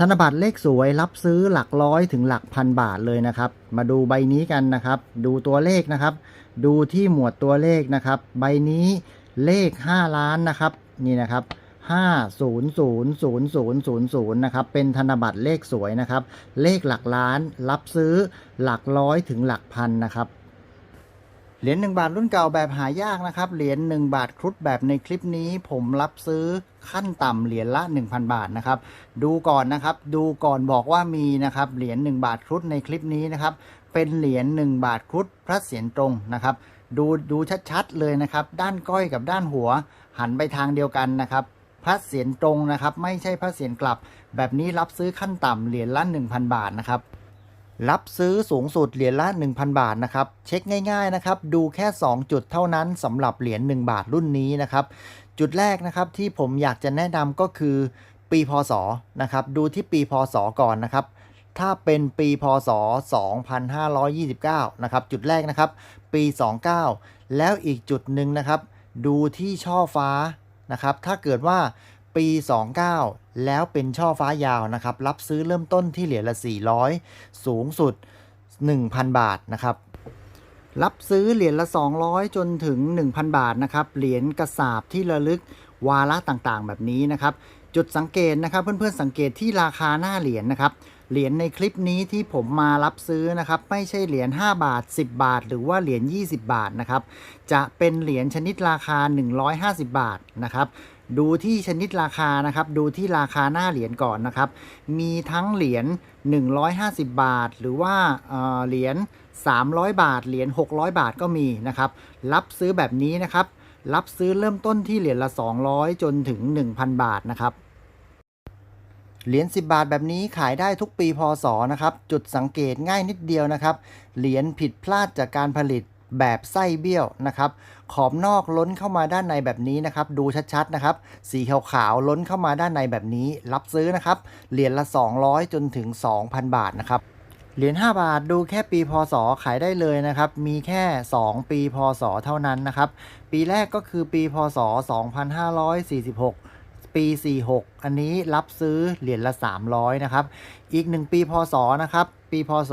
ธนบัตรเลขสวยรับซื้อหลักร้อยถึงหลักพันบาทเลยนะครับ มาดูใบนี้กันนะครับ ดูตัวเลขนะครับ ดูที่หมวดตัวเลขนะครับ ใบนี้เลข 5 ล้านนะครับ นี่นะครับ5 0 0 0 0 0 0นะครับ เป็นธนบัตรเลขสวยนะครับ เลขหลักล้านรับซื้อหลักร้อยถึงหลักพันนะครับ เหรียญ1บาทรุ่นเก่าแบบหายากนะครับ เหรียญ1บาทครุฑแบบในคลิปนี้ผมรับซื้อขั้นต่ำเหรียญละ 1,000 บาทนะครับ ดูก่อนนะครับ ดูก่อนบอกว่ามีนะครับเหรียญ1บาทครุฑในคลิปนี้นะครับ เป็นเหรียญ1บาทครุฑพระเศียรตรงนะครับ ดูดูชัดๆเลยนะครับ ด้านก้อยกับด้านหัว หันไปทางเดียวกันนะครับพระเศียรตรงนะครับ ไม่ใช่พระเศียรกลับ แบบนี้รับซื้อขั้นต่ำเหรียญละ 1,000 บาทนะครับ รับซื้อสูงสุดเหรียญละ 1,000 บาทนะครับ เช็คง่ายๆนะครับ ดูแค่ 2 จุดเท่านั้นสำหรับเหรียญ1บาทรุ่นนี้นะครับ จุดแรกนะครับที่ผมอยากจะแนะนำก็คือปีพศนะครับ ดูที่ปีพศก่อนนะครับ ถ้าเป็นปีพศ 2529 นะครับ จุดแรกนะครับ ปี 29 แล้วอีกจุดหนึ่งนะครับ ดูที่ช่อฟ้านะครับ ถ้าเกิดว่า ปี 29 แล้วเป็นช่อฟ้ายาวนะครับ รับซื้อเริ่มต้นที่เหรียญละ 400 สูงสุด 1,000 บาทนะครับ รับซื้อเหรียญละ 200 จนถึง 1,000 บาทนะครับ เหรียญกระสาบที่ระลึกวาระต่างๆ แบบนี้นะครับ จุดสังเกตนะครับ เพื่อนๆสังเกตที่ราคาหน้าเหรียญนะครับเหรียญในคลิปนี้ที่ผมมารับซื้อนะครับไม่ใช่เหรียญ5บาท 10 บาท หรือว่าเหรียญ20 บาทนะครับจะเป็นเหรียญชนิดราคา 150 บาทนะครับ ดูที่ชนิดราคานะครับ ดูที่ราคาหน้าเหรียญก่อนนะครับ มีทั้งเหรียญ 150 บาท หรือว่าเหรียญ 300 บาท เหรียญ 600 บาทก็มีนะครับ รับซื้อแบบนี้นะครับ รับซื้อเริ่มต้นที่เหรียญละ 200 จนถึง 1,000 บาทนะครับ เหรียญ 10 บาทแบบนี้ขายได้ทุกปีพศนะครับ จุดสังเกตง่ายนิดเดียวนะครับ เหรียญผิดพลาดจากการผลิต แบบไส้เบี้ยวนะครับ ขอบนอกล้นเข้ามาด้านในแบบนี้นะครับ ดูชัดๆนะครับ สีขาวๆล้นเข้ามาด้านในแบบนี้ รับซื้อนะครับ เหรียญละ 200 จนถึง 2,000 บาทนะครับเหรียญ5บาทดูแค่ปีพศขายได้เลยนะครับ มีแค่ 2 ปีพศเท่านั้นนะครับ ปีแรกก็คือปีพศ 2546 ปี 46 อันนี้รับซื้อเหรียญละ 300 นะครับ อีก 1 ปีพศนะครับ ปีพศ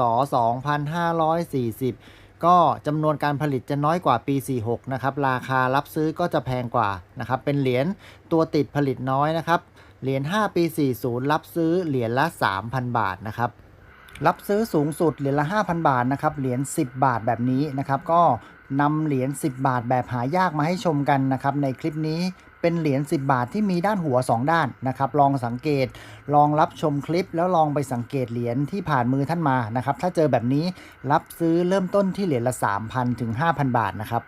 2540 ก็จำนวนการผลิตจะน้อยกว่าปี 46 นะครับ ราคารับซื้อก็จะแพงกว่านะครับ เป็นเหรียญตัวติดผลิตน้อยนะครับ เหรียญ 5 ปี 40 รับซื้อเหรียญละ 3,000 บาทนะครับรับซื้อสูงสุดเหรียญละ 5,000 บาทนะครับ เหรียญ 10 บาทแบบนี้นะครับ ก็นำเหรียญ 10 บาทแบบหายากมาให้ชมกันนะครับ ในคลิปนี้ เป็นเหรียญ10 บาทที่มีด้านหัว 2 ด้านนะครับ ลองสังเกต ลองรับชมคลิป แล้วลองไปสังเกตเหรียญที่ผ่านมือท่านมานะครับ ถ้าเจอแบบนี้รับซื้อเริ่มต้นที่เหรียญละ 3,000ถึง5,000 บาทนะครับ